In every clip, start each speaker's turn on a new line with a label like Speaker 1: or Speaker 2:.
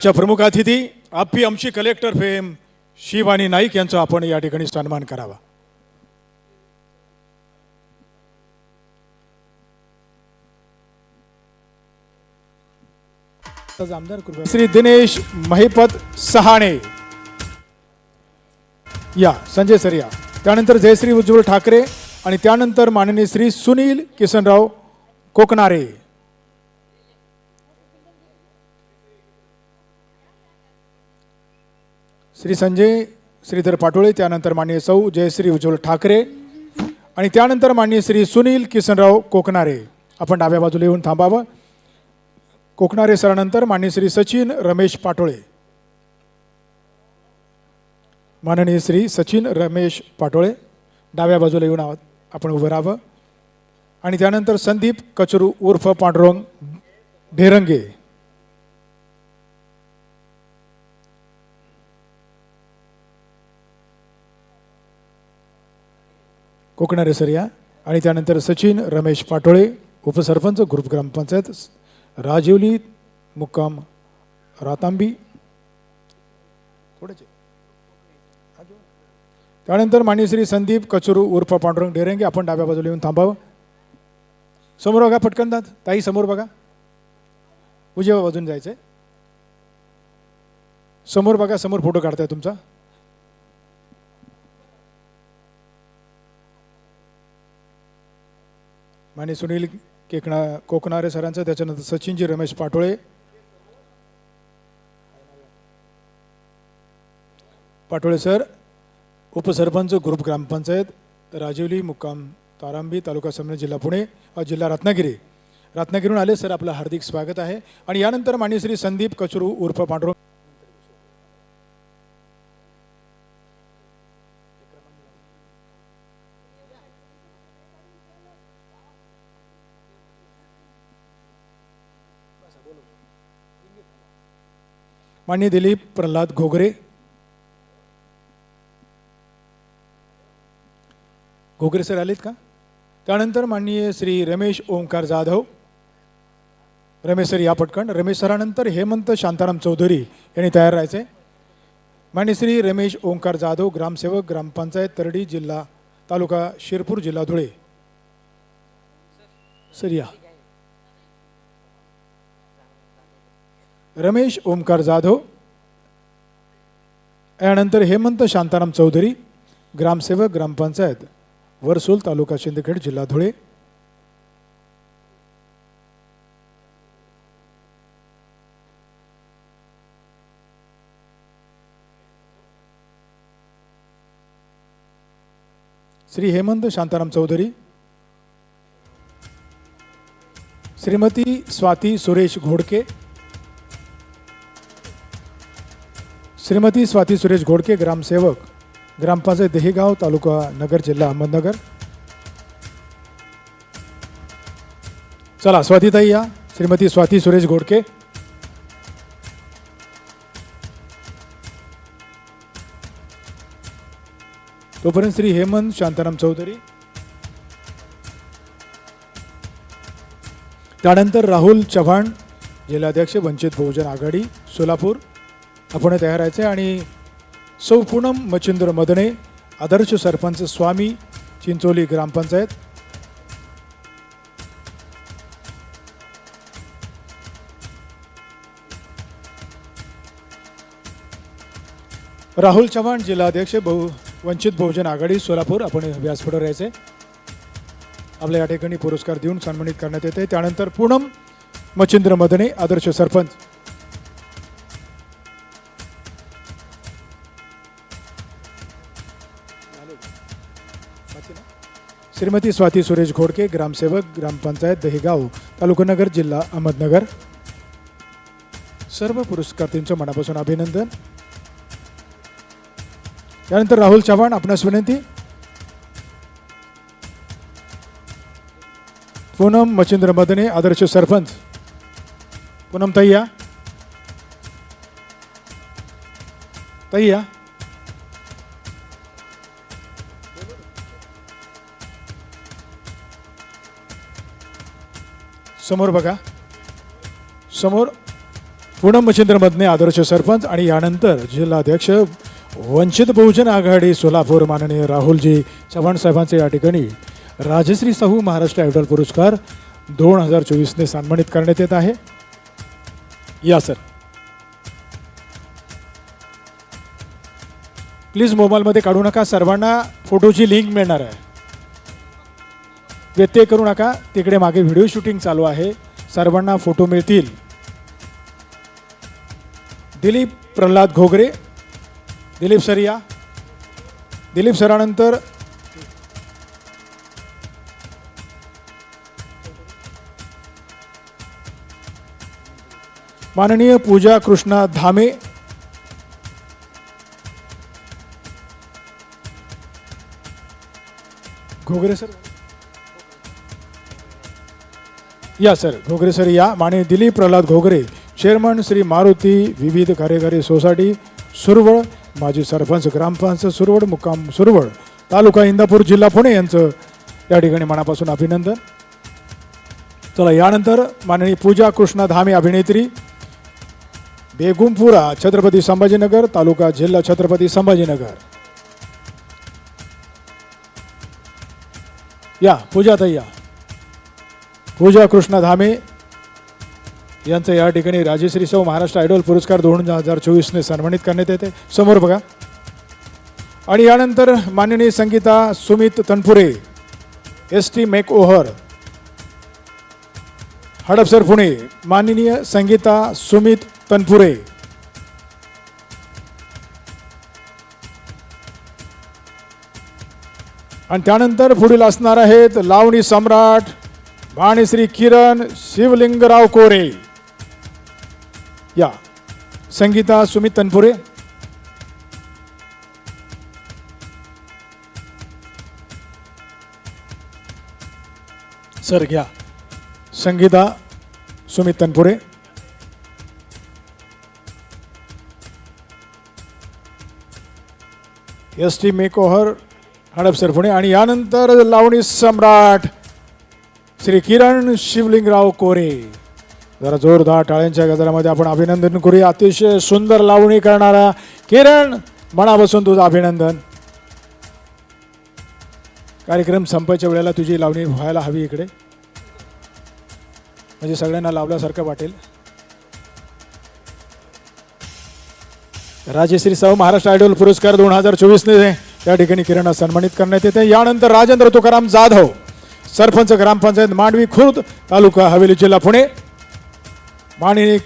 Speaker 1: च्या प्रमुख अतिथी आपी आमची कलेक्टर फेम शिवानी नाईक यांचा आपण या ठिकाणी सन्मान करावा. आमदार कृपया श्री दिनेश महिपत सहाणे. या संजय सर या. त्यानंतर जयश्री उज्ज्वल ठाकरे आणि त्यानंतर माननीय श्री सुनील किसनराव कोकणारे. श्री संजय श्रीधर पाटोळे त्यानंतर माननीय सौ जयश्री उज्ज्वल ठाकरे आणि त्यानंतर माननीय श्री सुनील किसनराव कोकणारे. आपण डाव्या बाजूला येऊन थांबावं. कोकणारे सरानंतर माननीय श्री सचिन रमेश पाटोळे. माननीय श्री सचिन रमेश पाटोळे. डाव्या बाजूला येऊन आहोत आपण उभं राहावं. आणि त्यानंतर संदीप कचरू उर्फ पांडुरंग ढेरंगे कोकणारे सर या. आणि त्यानंतर सचिन रमेश पाटोळे उपसरपंच ग्रुप ग्रामपंचायत राजिवली मुक्काम रातांबी. थोडेच त्यानंतर माननीय श्री संदीप कचरू उर्फ पांडुरंग डेरेंगे आपण डाव्या बाजूला येऊन थांबावं. समोर बघा पटकन दात. ताई समोर बघा. उजव्या बाजून जायचंय. समोर बघा समोर फोटो काढताय तुमचा. माने सुनील केकणा कोकणारे सरांचं त्याच्यानंतर सचिनजी रमेश पाटोळे. पाटोळे सर उपसरपंच ग्रुप ग्रामपंचायत राजिवली मुक्काम तारांबी तालुका समन्वय जिल्हा पुणे जिल्हा रत्नागिरी. रत्नागिरीहून आले सर आपलं हार्दिक स्वागत आहे. आणि यानंतर मान्य श्री संदीप कचरू उर्फ पांडुरंग मान्य दिलीप प्रल्हाद घोगरे. घोगरे सर आलेत का? त्यानंतर माननीय श्री रमेश ओंकार जाधव. रमेश सर या पटकन. रमेश सरानंतर हेमंत शांताराम चौधरी यांनी तयार राहायचे. मान्य श्री रमेश ओंकार जाधव ग्रामसेवक ग्रामपंचायत तरडी जिल्हा तालुका शिरपूर जिल्हा धुळे. सर या. रमेश ओमकार जाधव यानंतर हेमंत शांताराम चौधरी ग्रामसेवक ग्रामपंचायत वरसूल तालुका शिंदखेड जिल्हा धुळे. श्री हेमंत शांताराम चौधरी श्रीमती स्वाती सुरेश घोडके श्रीमती स्वाती सुरेश घोडके ग्रामसेवक ग्रामपंचायत देहेगाव तालुका नगर जिल्हा अहमदनगर. चला स्वातीताई या. श्रीमती स्वाती सुरेश घोडके. तोपर्यंत श्री हेमंत शांताराम चौधरी. त्यानंतर राहुल चव्हाण जिल्हाध्यक्ष वंचित बहुजन आघाडी सोलापूर. आपण तयार आहे. आणि सौ पूनम मच्छिंद्र मदने आदर्श सरपंच स्वामी चिंचोली ग्रामपंचायत राहुल चव्हाण जिल्हाध्यक्ष बहु वंचित बहुजन आघाडी सोलापूर. आपण व्यासपीठावर यायचे आपल्या या ठिकाणी पुरस्कार देऊन सन्मानित करण्यात येते. त्यानंतर पूनम मच्छिंद्र मदने आदर्श सरपंच. श्रीमती स्वाती सुरेश घोडके ग्रामसेवक ग्रामपंचायत दहेगाव तालुकानगर जिल्हा अहमदनगर. सर्व पुरस्कारार्थींचं मनापासून अभिनंदन. त्यानंतर राहुल चव्हाण आपणास विनंती. पूनम मच्छिंद्र मदने आदर्श सरपंच. पूनम तैया. तैया. समोर बघा. समोर पूनम मच्छिंद्रमधने आदर्श सरपंच आणि यानंतर जिल्हाध्यक्ष वंचित बहुजन आघाडी सोलापूर माननीय राहुलजी चव्हाण साहेबांचे या ठिकाणी राजश्री साहू महाराष्ट्र आयडॉल पुरस्कार दोन हजार चोवीसने सन्मानित करण्यात येत आहे. या सर. प्लीज मोबाईलमध्ये काढू नका. सर्वांना फोटोची लिंक मिळणार आहे. व्यत्यय करू नका. तिकडे मागे व्हिडिओ शूटिंग चालू आहे. सर्वांना फोटो मिळतील. दिलीप प्रल्हाद घोगरे. दिलीप सर या दिलीप सरानंतर माननीय पूजा कृष्णा धामे. घोगरे सर. या सर घोगरे सर या. माने दिलीप प्रल्हाद घोगरे चेअरमन श्री मारुती विविध कार्यकारी सोसायटी सुरवळ माजी सरपंच ग्रामपंचायत सुरवड मुक्काम सुरवळ तालुका इंदापूर जिल्हा पुणे यांचं या ठिकाणी मनापासून अभिनंदन. चला यानंतर माननीय पूजा कृष्णा धामे अभिनेत्री बेगुमपुरा छत्रपती संभाजीनगर तालुका जिल्हा छत्रपती संभाजीनगर. या पूजा ताई या. पूजा कृष्ण धामे यांचं या ठिकाणी राजेश्री सौ महाराष्ट्र आयडॉल पुरस्कार दोन हजार चोवीसने सन्मानित करण्यात येते. समोर बघा. आणि यानंतर माननीय Sangeeta Sumit Tanpure S T make ओहर हडपसर पुणे माननीय संगीता सुमित तनपुरे. आणि त्यानंतर पुढील असणार आहेत लावणी सम्राट भाणीश्री किरण शिवलिंगराव कोरे. या. संगीता सुमित तनपुरे. सर घ्या. संगीता सुमित तनपुरे. S T मेकोहर Hadapsar Pune. आणि यानंतर लावणी सम्राट श्री किरण शिवलिंगराव कोरे. जरा जोरदार टाळ्यांच्या गजरामध्ये आपण अभिनंदन करूया. अतिशय सुंदर लावणी करणारा किरण मनापासून तुझं अभिनंदन. कार्यक्रम संपायच्या वेळेला तुझी लावणी व्हायला हवी इकडे. म्हणजे सगळ्यांना लावल्यासारखं वाटेल. राजश्री साहू महाराष्ट्र आयडॉल पुरस्कार दोन हजार चोवीसने त्या ठिकाणी किरणा सन्मानित करण्यात येते. यानंतर राजेंद्र तुकाराम जाधव. सरपंच ग्रामपंचायत मांडवी खुर्द तालुका हवेली जिल्हा पुणे. माननीय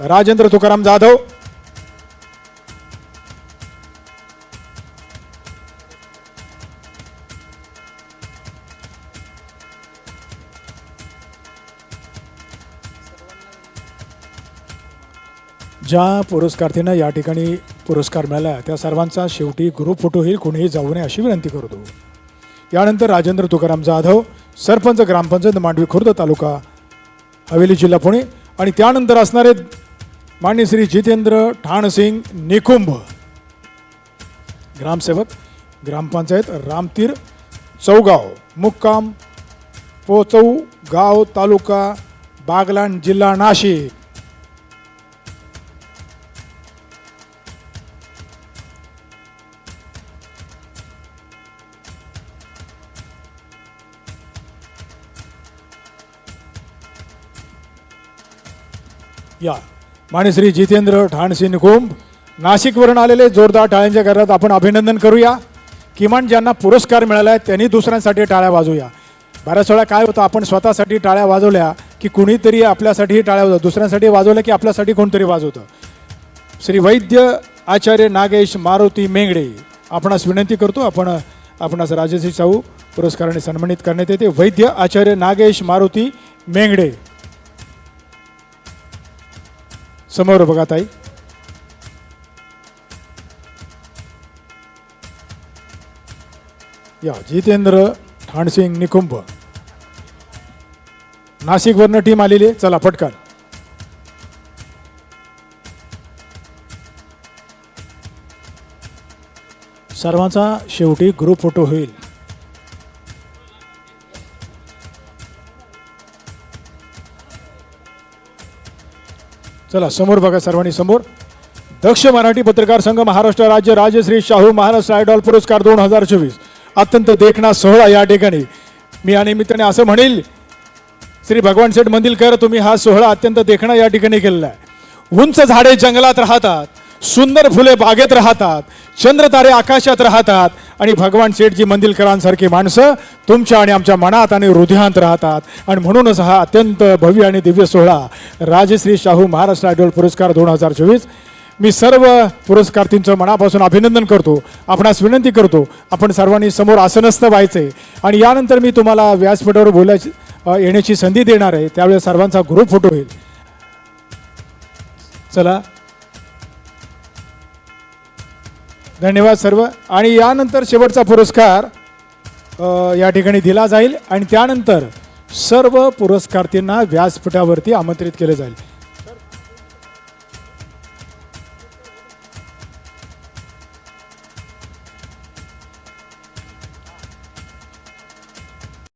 Speaker 1: राजेंद्र तुकाराम जाधव. ज्या पुरस्कार्थींना या ठिकाणी पुरस्कार मिळाला त्या सर्वांचा शेवटी ग्रुप फोटो होईल कोणीही जाऊ नये अशी विनंती करतो. यानंतर राजेंद्र तुकाराम जाधव सरपंच ग्रामपंचायत मांडवी खुर्द तालुका हवेली जिल्हा पुणे. आणि त्यानंतर असणारे मान्य श्री जितेंद्र ठाणसिंग निकुंभ ग्रामसेवक ग्रामपंचायत रामतीर चौगाव मुक्काम पोचौ गाव तालुका बागलाण जिल्हा नाशिक. या. माणिश्री जितेंद्र ठाणसिंग कुंभ नाशिकवरून आलेले जोरदार टाळ्यांच्या घरात आपण अभिनंदन करूया. किमान ज्यांना पुरस्कार मिळाला आहे त्यांनी दुसऱ्यांसाठी टाळ्या वाजवूया. बऱ्याच वेळा काय होतं आपण स्वतःसाठी टाळ्या वाजवल्या की कुणीतरी आपल्यासाठी टाळ्या वाजवतं दुसऱ्यांसाठी वाजवल्या की आपल्यासाठी कोणतरी वाजवतं. श्री वैद्य आचार्य नागेश मारुती मेंगडे आपणास विनंती करतो आपण आपणास राजश्री चाऊ पुरस्काराने सन्मानित करण्यात येते. वैद्य आचार्य नागेश मारुती मेंगडे. समोर बघा ताई. या जितेंद्र ठाणसिंग निकुंभ. नाशिकवरनं टीम आलेली आहे. चला पटकन. सर्वांचा शेवटी ग्रुप फोटो होईल. चला समोर बघा सर्वांनी समोर. दक्ष मराठी पत्रकार संघ महाराष्ट्र राज्य राजश्री शाहू महाराष्ट्र आयडॉल पुरस्कार दोन हजार चोवीस. अत्यंत देखणा सोहळा या ठिकाणी. मी या निमित्ताने असं म्हणेल श्री भगवान शेठ मंदिलकर तुम्ही हा सोहळा अत्यंत देखणा या ठिकाणी केलेला आहे. उंच झाडे जंगलात राहतात सुंदर फुले बागेत राहतात चंद्रतारे आकाशात राहतात आणि भगवान शेठजी मंदिलकरांसारखी माणसं तुमच्या आणि आमच्या मनात आणि हृदयात राहतात. आणि म्हणूनच हा अत्यंत भव्य आणि दिव्य सोहळा राजश्री शाहू महाराष्ट्र आयडॉल पुरस्कार दोन हजार चोवीस. मी सर्व पुरस्कार्थींचं मनापासून अभिनंदन करतो. आपणास विनंती करतो. आपण सर्वांनी समोर आसनस्थ व्हायचे. आणि यानंतर मी तुम्हाला व्यासपीठावर बोलायची येण्याची संधी देणार आहे. त्यावेळेस सर्वांचा ग्रुप फोटो होईल. चला. धन्यवाद सर्व. आणि यानंतर शेवटचा पुरस्कार या ठिकाणी दिला जाईल आणि त्यानंतर सर्व पुरस्कार्थींना व्यासपीठावरती आमंत्रित केले जाईल.